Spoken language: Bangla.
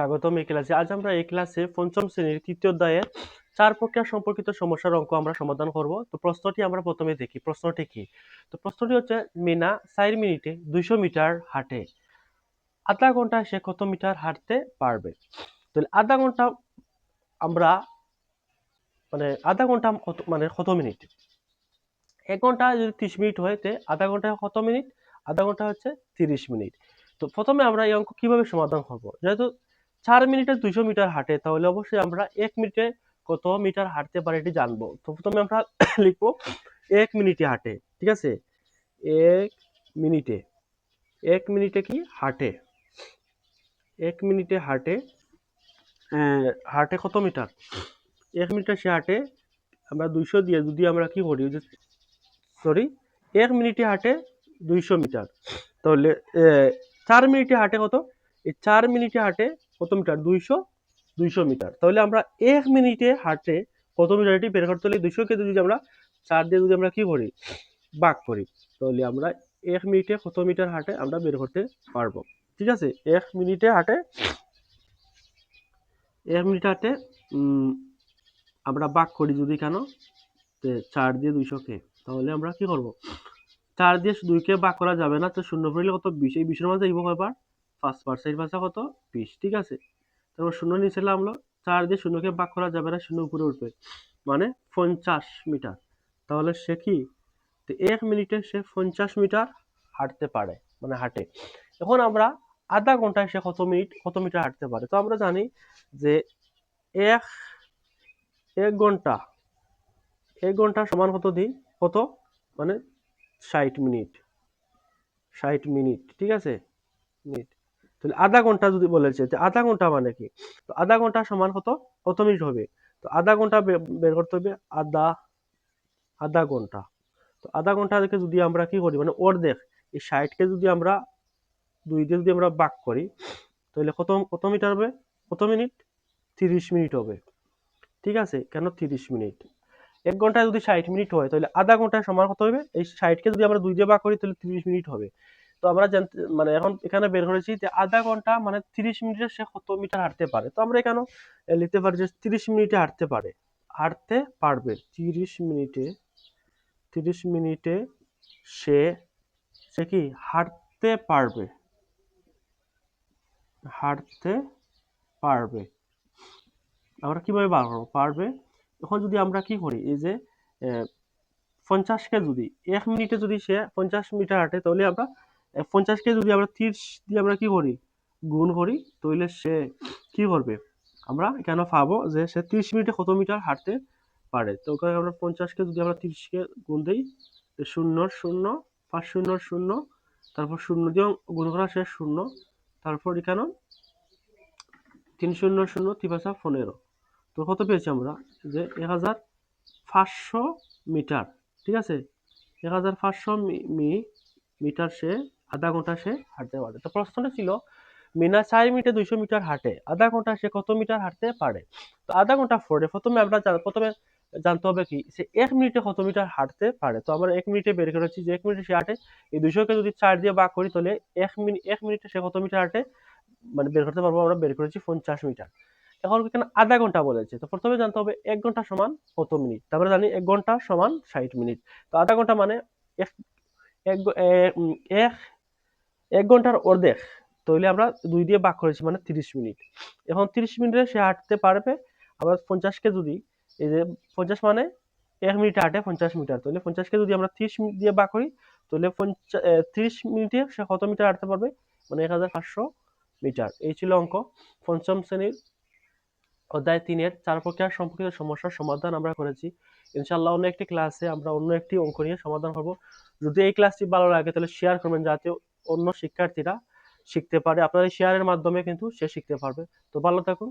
স্বাগতম এই ক্লাসে। আজ আমরা এই ক্লাসে পঞ্চম শ্রেণির তৃতীয় অধ্যায়ের চার প্রক্রিয়া সম্পর্কিত সমস্যার অঙ্ক আমরা সমাধান করব। তো প্রশ্নটি আমরা প্রথমে দেখি। প্রশ্নটি কি? তো প্রশ্নটি হচ্ছে, মিনা চার মিনিটে দুইশো মিটার হাঁটে। আধা ঘণ্টা সে কত মিটার হাঁটতে পারবে? তাহলে আধা ঘণ্টা আমরা মানে আধা ঘণ্টা কত মানে কত মিনিট? এক ঘণ্টা যদি ত্রিশ মিনিট হয়, তে আধা ঘণ্টা কত মিনিট? আধা ঘণ্টা হচ্ছে তিরিশ মিনিট। তো প্রথমে আমরা এই অঙ্ক কীভাবে সমাধান করব? যেহেতু চার মিনিটে দুইশো মিটার হাঁটে, তাহলে অবশ্যই আমরা এক মিনিটে কত মিটার হাঁটতে পারে এটি জানব। তো প্রথমে আমরা লিখব, এক মিনিটে হাঁটে, ঠিক আছে? এক মিনিটে এক মিনিটে কি? হাঁটে। এক মিনিটে হাঁটে হাঁটে কত মিটার? এক মিনিটে সে হাঁটে, আমরা দুইশো দিয়ে, যদি আমরা কি করি সরি এক মিনিটে হাঁটে দুইশো মিটার। তাহলে চার মিনিটে হাঁটে কত? এই চার মিনিটে হাঁটে কত মিটার দুইশো দুইশো মিটার। তাহলে আমরা এক মিনিটে হাঁটে কত মিটার এটি বের করতে হলে দুইশোকে যদি আমরা চার দিয়ে যদি আমরা কি করি? ভাগ করি। তাহলে আমরা এক মিনিটে কত মিটার হাঁটে আমরা বের করতে পারব। ঠিক আছে? এক মিনিটে হাঁটে, এক মিনিট হাঁটে আমরা ভাগ করি যদি কেন? চার দিয়ে দুইশোকে তাহলে আমরা কি করব? চার দিয়ে দুইকে ভাগ করা যাবে না, তো শূন্য পড়লে কত? বিশ। এই বিশের মাঝে দিব কয়বার বার সেই পাঁচটা কত? বিশ, ঠিক আছে। তারপর শূন্য নিচে নামলো, চার দিয়ে শূন্যকে বাক করা যাবে না, শূন্য উপরে উঠবে। মানে পঞ্চাশ মিটার। তাহলে সে কি? তো এক মিনিটে সে পঞ্চাশ মিটার হাঁটতে পারে মানে হাঁটে। এখন আমরা আধা ঘন্টায় সে কত মিনিট, কত মিটার হাঁটতে পারে? তো আমরা জানি যে এক এক ঘণ্টা এক ঘণ্টা সমান কত দিন? কত? মানে ষাট মিনিট। ষাট মিনিট, ঠিক আছে? মিনিট। তাহলে আধা ঘণ্টা যদি বলেছে আধা ঘণ্টা মানে কি? তো আধা ঘণ্টা সমান কত? কত মিনিট হবে? তো আধা ঘণ্টা বের করতে হবে আধা আধা ঘণ্টা। তো আধা ঘণ্টা থেকে যদি আমরা কি করি? মানে অর্ধেক। এই ষাটকে যদি আমরা দুই দিয়ে যদি আমরা বাক করি, তাহলে কত কত মিটার হবে? কত মিনিট? তিরিশ মিনিট হবে। ঠিক আছে? কেন তিরিশ মিনিট? এক ঘন্টায় যদি ষাট মিনিট হয়, তাহলে আধা ঘন্টায় সমান কত হবে? এই ষাটকে যদি আমরা দুই দিয়ে ভাগ করি, তাহলে তিরিশ মিনিট হবে। তো আমরা জানতে মানে এখন এখানে বের করেছি যে আধা ঘণ্টা মানে তিরিশ মিনিটে সে কত মিটার হাঁটতে পারে। তো আমরা এখানে লিখতে পারি যে তিরিশ মিনিটে হাঁটতে পারে। হাঁটতে পারবে। তিরিশ মিনিটে তিরিশ মিনিটে সে সে কি হাঁটতে পারবে? হাঁটতে পারবে। আমরা কীভাবে বার করব? পারবে? এখন যদি আমরা কি করি? এই যে পঞ্চাশকে যদি, এক মিনিটে যদি সে পঞ্চাশ মিটার হাঁটে, তাহলে আমরা পঞ্চাশকে যদি আমরা তিরিশ দিয়ে আমরা কি করি? গুণ করি, তাহলে সে কি করবে? আমরা কেন পাবো যে সে তিরিশ মিনিটে কত মিটার হাঁটতে পারে? তো ওখানে আমরা পঞ্চাশকে যদি আমরা তিরিশকে গুণ দিই শূন্য শূন্য, পাঁচ শূন্য শূন্য, তারপর শূন্য দিয়ে গুণ করা শেষ, শূন্য, তারপর এখানে তিন শূন্য শূন্য তিপাশা পনেরো। তো কত পেয়েছি আমরা? যে এক হাজার পাঁচশো মিটার, ঠিক আছে? এক হাজার পাঁচশো মি, মিটার সে আধা ঘণ্টা সে হাঁটতে পারে তো প্রশ্নটা ছিল, মিনা চার মিনিটে দুইশো মিটার হাঁটে, আধা ঘণ্টা সে কত মিটার হাঁটতে পারে? তো আধা ঘণ্টা পরে প্রথমে আমরা প্রথমে জানতে হবে কি, সে এক মিনিটে কত মিটার হাঁটতে পারে? তো আমরা এক মিনিটে বের করেছি যে এক মিনিটে সে হাঁটে, এই দুইশোকে যদি চার দিয়ে ভাগ করি তাহলে এক মিনিট এক মিনিটে সে কত মিটার হাঁটে? মানে বের করতে পারব আমরা, বের করেছি পঞ্চাশ মিটার। এখন এখানে আধা ঘণ্টা বলেছে? তো প্রথমে জানতে হবে এক ঘণ্টা সমান কত মিনিট? তারপরে জানি এক ঘণ্টা সমান ষাট মিনিট। তো আধা ঘণ্টা মানে এক এক এক ঘণ্টার অর্ধেক তাহলে আমরা দুই দিয়ে ভাগ করেছি মানে তিরিশ মিনিট। এখন তিরিশ মিনিটে সে হাঁটতে পারবে, আবার পঞ্চাশকে যদি, এই যে পঞ্চাশ মানে এক মিনিটে হাঁটে পঞ্চাশ মিটার তাহলে পঞ্চাশকে যদি আমরা তিরিশ মিনিট দিয়ে ভাগ করি তাহলে পঞ্চাশ তিরিশ মিনিটে সে কত মিটার হাঁটতে পারবে? মানে এক হাজার পাঁচশো মিটার। এই ছিল অঙ্ক। পঞ্চম শ্রেণির অধ্যায় তিনের চার প্রক্রিয়া সম্পর্কিত সমস্যার সমাধান আমরা করেছি। ইনশাল্লাহ অন্য একটি ক্লাসে আমরা অন্য একটি অঙ্ক নিয়ে সমাধান করব। যদি এই ক্লাসটি ভালো লাগে, তাহলে শেয়ার করবেন যাতে অন্য শিক্ষার্থীরা শিখতে পারে। আপনার এই শেয়ারের মাধ্যমে কিন্তু সে শিখতে পারবে। তো ভালো থাকুন।